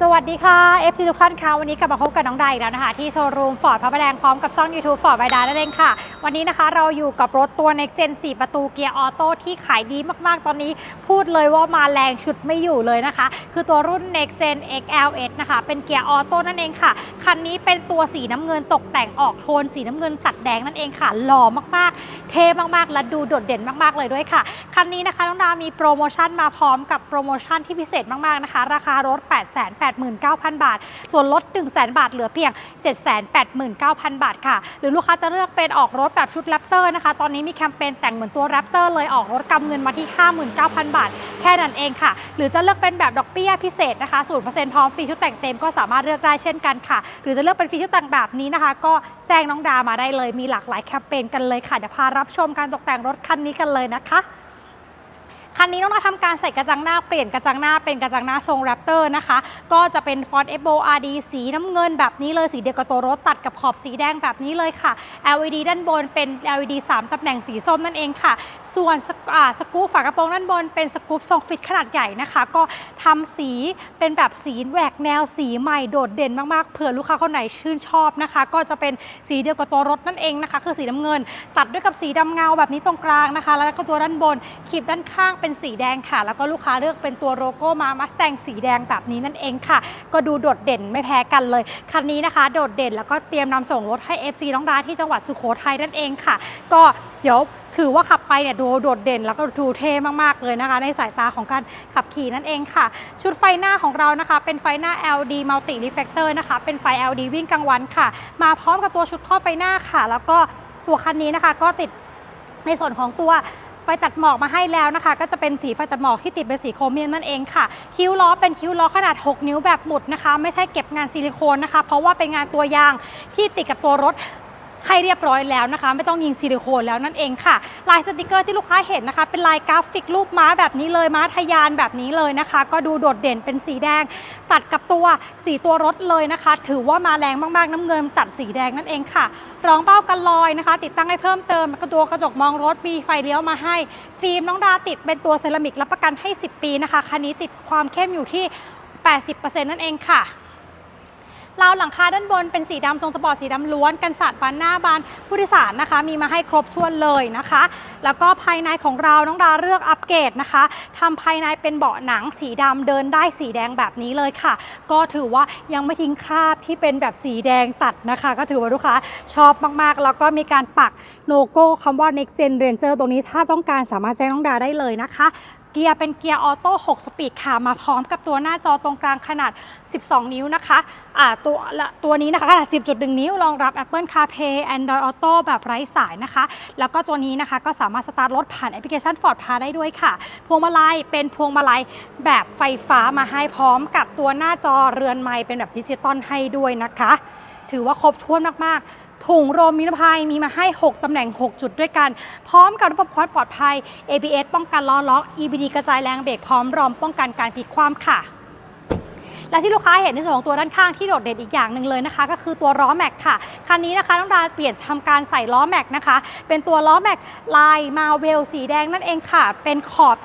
สวัสดีค่ะ FC ทุกท่านค่ะวันนี้กลับมาพบกับน้องดาอีกแล้วนะคะ ที่โชว์รูมฟอร์ดพระประแดงพร้อมกับช่อง YouTube ฟอร์ดไบดานั่นเองค่ะ วันนี้นะคะเราอยู่กับรถตัว Next Gen 4 ประตูเกียร์ออโต้ที่ขายดีมากๆ ตอนนี้พูดเลยว่ามาแรงชุดไม่อยู่เลยนะคะ คือตัวรุ่น Next Gen XLS นะคะ เป็นเกียร์ออโต้นั่นเองค่ะ คันนี้เป็นตัวสีน้ำเงินตกแต่งออกโทนสีน้ำเงินตัดแดงนั่นเองค่ะหล่อมากๆ เท่มากๆ และดูโดดเด่นมากๆเลยด้วยค่ะคันนี้นะคะน้องดามีโปรโมชั่นมาพร้อมกับโปรโมชั่นที่พิเศษมากๆนะคะ ราคารถ8 889,000 บาท ส่วนลด 100,000 บาทเหลือเพียง 789,000 บาทค่ะ หรือลูกค้าจะเลือกเป็นออกรถแบบชุดแรปเตอร์นะคะ ตอนนี้มีแคมเปญแต่งเหมือนตัวแรปเตอร์เลยออกรถกำเงินมาที่ 59,000 บาท แค่นั้นเองค่ะ หรือจะเลือกเป็นแบบดอกเบี้ยพิเศษนะคะ0%พร้อมฟรีชุดแต่งเต็มก็สามารถเลือกได้เช่นกันค่ะ หรือจะเลือกเป็นฟรีชุดแต่งแบบนี้นะคะ ก็แจ้งน้องดามาได้เลยมีหลากหลายแคมเปญกันเลยค่ะเดี๋ยวพารับชมการตกแต่งรถคันนี้กันเลยนะคะ คันนี้ต้องมาทำการใส่กระจังหน้าเปลี่ยนกระจังหน้าเป็นกระจังหน้าทรงแรปเตอร์นะคะ ก็จะเป็น Ford f o RD สีน้ำเงินแบบนี้เลยสีเดียวกับตัวรถตัดกับขอบสีแดงแบบนี้เลยค่ะ LED ด้านบนเป็น LED 3ตำแหน่งสีส้มนั่นเองค่ะ ส่วนสสกู๊ปฝากระโปรงด้านบนเป็นสกู๊ปทรงฟิตขนาดใหญ่นะคะ ก็ทำสีเป็นแบบสีแหวกแนวสีใหม่โดดเด่นมากๆเผื่อลูกค้าคนไหนชื่นชอบนะคะ ก็จะเป็นสีเดียวกับตัวรถนั่นเองนะคะ คือสีน้ำเงิน ตัดด้วยกับสีดำเงาแบบนี้ตรงกลางนะคะ แล้วก็ตัวด้านบนขีบด้านข้างเป็นสีแดงค่ะ แล้วก็ลูกค้าเลือกเป็นตัวโลโก้มามัสแตงสีแดงแบบนี้นั่นเองค่ะ ก็ดูโดดเด่นไม่แพ้กันเลย คันนี้นะคะ โดดเด่นแล้วก็เตรียมนำส่งรถให้ FC น้องดาที่จังหวัดสุโขทัยนั่นเองค่ะ ก็เดี๋ยวถือว่าขับไปเนี่ยดูโดดเด่นแล้วก็ดูเท่มากๆเลยนะคะ ในสายตาของการขับขี่นั่นเองค่ะ ชุดไฟหน้าของเรานะคะ เป็นไฟหน้า LED Multi Reflector นะคะ เป็นไฟ LED วิ่งกลางวันค่ะ มาพร้อมกับตัวชุดท่อไฟหน้าค่ะ แล้วก็ตัวคันนี้นะคะก็ติดในส่วนของตัว ไฟตัดหมอกมาให้แล้วนะคะ ก็จะเป็นสีไฟตัดหมอกที่ติดเป็นสีโครเมียมนั่นเองค่ะ คิ้วล้อเป็นคิ้วล้อขนาด 6 นิ้วแบบหมุดนะคะ ไม่ใช่เก็บงานซิลิโคนนะคะ เพราะว่าเป็นงานตัวยางที่ติดกับตัวรถ ให้เรียบร้อยแล้วนะคะ ไม่ต้องยิงซิลิโคนแล้วนั่นเองค่ะ ลายสติกเกอร์ที่ลูกค้าเห็นนะคะ เป็นลายกราฟิกรูปม้าแบบนี้เลยม้าทะยานแบบนี้เลยนะคะ ก็ดูโดดเด่นเป็นสีแดง ตัดกับตัวสีตัวรถเลยนะคะ ถือว่ามาแรงมากๆน้ำเงิน ตัดสีแดงนั่นเองค่ะรองเบ้ากันลอยนะคะ ติดตั้งให้เพิ่มเติมกระตัวกระจกมองรถมีไฟเลี้ยวมาให้ ฟิล์มน้องดาติดเป็นตัวเซรามิกรับประกันให้ 10 ปีนะคะคันนี้ติดความเข้มอยู่ที่ 80%นั่นเองค่ะ ราวหลังคาด้านบนเป็นสีดำทรงสปอร์ตสีดำล้วนกันสาดบานหน้าบานผู้โดยสารนะคะ มีมาให้ครบถ้วนเลยนะคะ แล้วก็ภายในของเราน้องดาเลือกอัปเกรดนะคะทำภายในเป็นเบาะหนังสีดำเดินได้สีแดงแบบนี้เลยค่ะ ก็ถือว่ายังไม่ทิ้งคราบที่เป็นแบบสีแดงตัดนะคะ ก็ถือว่าลูกค้าชอบมากๆ แล้วก็มีการปักโลโก้คำว่า Next Gen Ranger ตรงนี้ถ้าต้องการสามารถแจ้งน้องดาได้เลยนะคะ เกียร์เป็นเกียร์ออโต้ 6 สปีดค่ะ มาพร้อมกับตัวหน้าจอตรงกลางขนาด 12 นิ้วนะคะอ่าตัวตัวนี้นะคะขนาด 10.1 นิ้ว รองรับ Apple CarPlay Android Auto แบบไร้สายนะคะ แล้วก็ตัวนี้นะคะก็สามารถสตาร์ทรถผ่านแอปพลิเคชัน Ford Pay ได้ด้วยค่ะ พวงมาลัยเป็นพวงมาลัยแบบไฟฟ้ามาให้พร้อมกับตัวหน้าจอเรือนไม้เป็นแบบดิจิตอลให้ด้วยนะคะ ถือว่าครบถ้วนมากๆ ถุงโรมนิรภัยมีมาให้ 6 ตำแหน่ง 6 จุดด้วยกัน พร้อมกับระบบความปลอดภัย ABS ป้องกันล้อล็อก EBD กระจายแรงเบรกพร้อมรอมป้องกันการพลิกคว่ำค่ะและที่ลูกค้าเห็นในส่วนของตัวด้านข้างที่โดดเด่นอีกอย่างหนึ่งเลยนะคะ ก็คือตัวล้อแม็กค่ะคันนี้นะคะน้องดาเปลี่ยนทำการใส่ล้อแม็กนะคะ เป็นตัวล้อแม็กลายมาเวลสีแดงนั่นเองค่ะ เป็นขอบ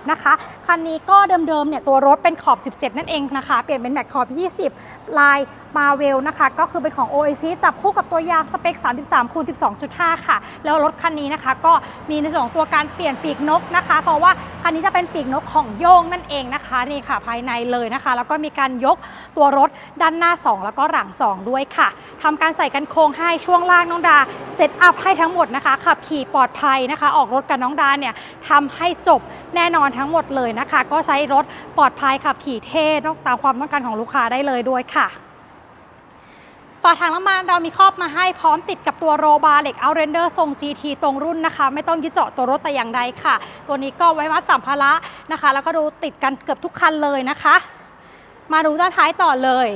20 นะคะคันนี้ก็เดิมๆเนี่ยตัวรถเป็นขอบ 17 นั่นเองนะคะ เปลี่ยนเป็นแม็กขอบ 20 ลาย มาเวลนะคะ ก็คือเป็นของ Oasis จับคู่กับตัวยางสเปค 33คูณ12.5 ค่ะ แล้วรถคันนี้นะคะ ก็มีในส่วนของตัวการเปลี่ยนปีกนกนะคะ เพราะว่าคันนี้จะเป็นปีกนกของโยงนั่นเองนะคะนี่ค่ะภายในเลยนะคะ แล้วก็มีการยกตัวรถด้านหน้า 2 แล้วก็หลัง 2 ด้วยค่ะทำการใส่กันโครงให้ช่วงล่างน้องดาเซตอัพให้ทั้งหมดนะคะ ขับขี่ปลอดภัยนะคะ ออกรถกับน้องดาเนี่ยทำให้จบแน่นอนทั้งหมดเลยนะคะ ก็ใช้รถปลอดภัยขับขี่เท่ตองตามความต้องการของลูกค้าได้เลยด้วยค่ะ ฝาถังน้ำมันเรามีครอบมาให้พร้อมติดกับตัวโรบาร์เหล็กเอาเรนเดอร์ทรง GT ตรงรุ่นนะคะ ไม่ต้องยึดเจาะตัวรถแต่อย่างใดค่ะ ตัวนี้ก็ไว้มัดสัมภาระนะคะ แล้วก็ดูติดกันเกือบทุกคันเลยนะคะ มาดูด้านท้ายต่อเลย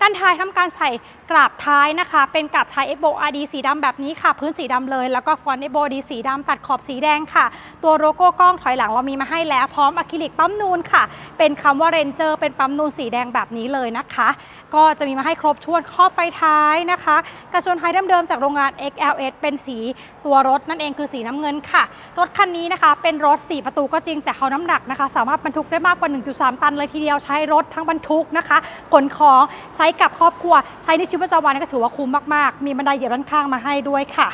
ด้านท้ายทำการใส่กราบท้ายนะคะ เป็นกราบท้าย e อ o RD สีดำแบบนี้ค่ะ พื้นสีดำเลย แล้วก็ฟอนต์ e อ o D สีดำตัดขอบสีแดงค่ะ ตัวโลโก้กล้องถอยหลังเรามีมาให้แล้ว พร้อมอะคริลิกปั๊มนูนค่ะ เป็นคำว่าเรนเจอร์เป็นปั๊มนูนสีแดงแบบนี้เลยนะคะ ก็จะมีมาให้ครบถ้วนครอบไฟท้ายนะคะกระชนท้ายเดิมๆจากโรงงาน XLS เป็นสีตัวรถนั่นเองคือสีน้ำเงินค่ะ รถคันนี้นะคะ เป็นรถ 4 ประตูก็จริงแต่เขาน้ำหนักนะคะ สามารถบรรทุกได้มากกว่า 1.3 ตันเลยทีเดียวใช้รถทั้งบรรทุกนะคะขนของใช้กับครอบครัว ใช้ในชีวิตประจำวันก็ถือว่าคุ้มมากๆ มีบันไดเหยียบด้านข้างมาให้ด้วยค่ะ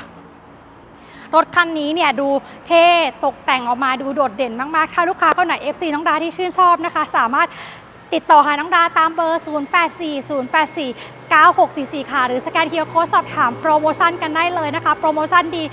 รถคันนี้เนี่ยดูเท่ตกแต่งออกมาดูโดดเด่นมาก ๆ ถ้าลูกค้าคนไหน FC น้องดาที่ชื่นชอบนะคะ สามารถ ติดต่อหาน้องดาตามเบอร์ 084084 9644 ค่ะ หรือสแกนเคียร์โค้ดสอบถามโปรโมชั่นกันได้เลยนะคะ โปรโมชั่นดี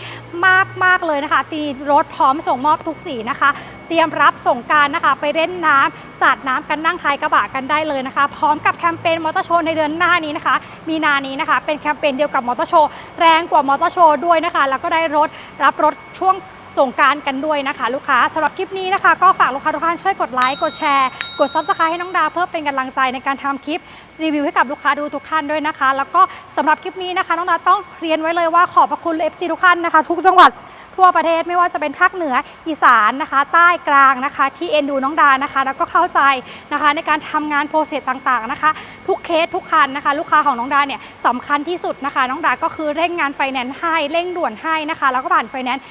มาก ๆ เลยนะคะ ตีรถพร้อมส่งมอบทุกสีนะคะ เตรียมรับส่งการนะคะ ไปเล่นน้ำสาดน้ำกันนั่งท้ายกระบะกันได้เลยนะคะ พร้อมกับแคมเปญมอเตอร์โชว์ในเดือนหน้านี้นะคะ มีนานี้นะคะ เป็นแคมเปญเดียวกับมอเตอร์โชว์แรงกว่ามอเตอร์โชว์ด้วยนะคะ แล้วก็ได้รถรับรถช่วง ส่งกรารกันด้วยนะคะ ลูกค้าสำหรับคลิปนี้นะคะ ก็ฝากลูกค้าทุกท่านช่วยกดไลค์กดแชร์ กดซับสไครต์ให้น้องดาเพื่อเป็นกำลังใจในการทำคลิปรีวิวให้กับลูกค้าดูทุกท่านด้วยนะคะ แล้วก็สำหรับคลิปนี้นะคะน้องดาต้องเรียนไว้เลยว่าขอบพระคุณเอฟซีทุกท่านนะคะ ทุกจังหวัดทั่วประเทศไม่ว่าจะเป็นภาคเหนืออีสานนะคะ ใต้กลางนะคะ ที่เอ็นดูน้องดานะคะ แล้วก็เข้าใจนะคะ ในการทำงานโปรเซสต่างๆนะคะ ทุกเคสทุกคันนะคะ ลูกค้าของน้องดาเนี่ยสำคัญที่สุดนะคะ น้องดาก็คือเร่งงานไฟแนนซ์ให้เร่งด่วนให้นะคะ แล้วก็ผ่านไฟแนนซ์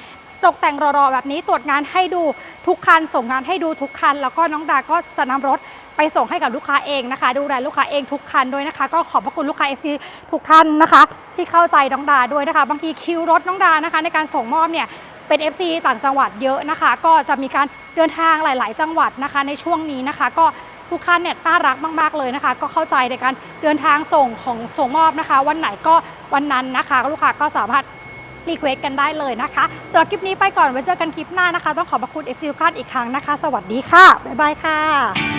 ตกแต่งรอๆแบบนี้ตรวจงานให้ดูทุกคัน ส่งงานให้ดูทุกคัน แล้วก็น้องดาก็จะนำรถไปส่งให้กับลูกค้าเองนะคะ ดูแลลูกค้าเองทุกคันด้วยนะคะ ก็ขอบพระคุณลูกค้า FC ทุกท่านนะคะ ที่เข้าใจน้องดาด้วยนะคะ บางทีคิวรถน้องดานะคะ ในการส่งมอบเนี่ยเป็น FC ต่างจังหวัดเยอะนะคะ ก็จะมีการเดินทางหลาย ๆ จังหวัดนะคะ ในช่วงนี้นะคะ ก็ทุกท่านเนี่ยน่ารักมาก ๆ เลยนะคะ ก็เข้าใจในการเดินทางส่งของส่งมอบนะคะ วันไหนก็วันนั้นนะคะ ลูกค้าก็สามารถ รีเควสกันได้เลยนะคะสำหรับคลิปนี้ไปก่อนไว้เจอกันคลิปหน้านะคะ ต้องขอบพระคุณ FC ทุกท่านอีกครั้งนะคะ สวัสดีค่ะ บ๊ายบายค่ะ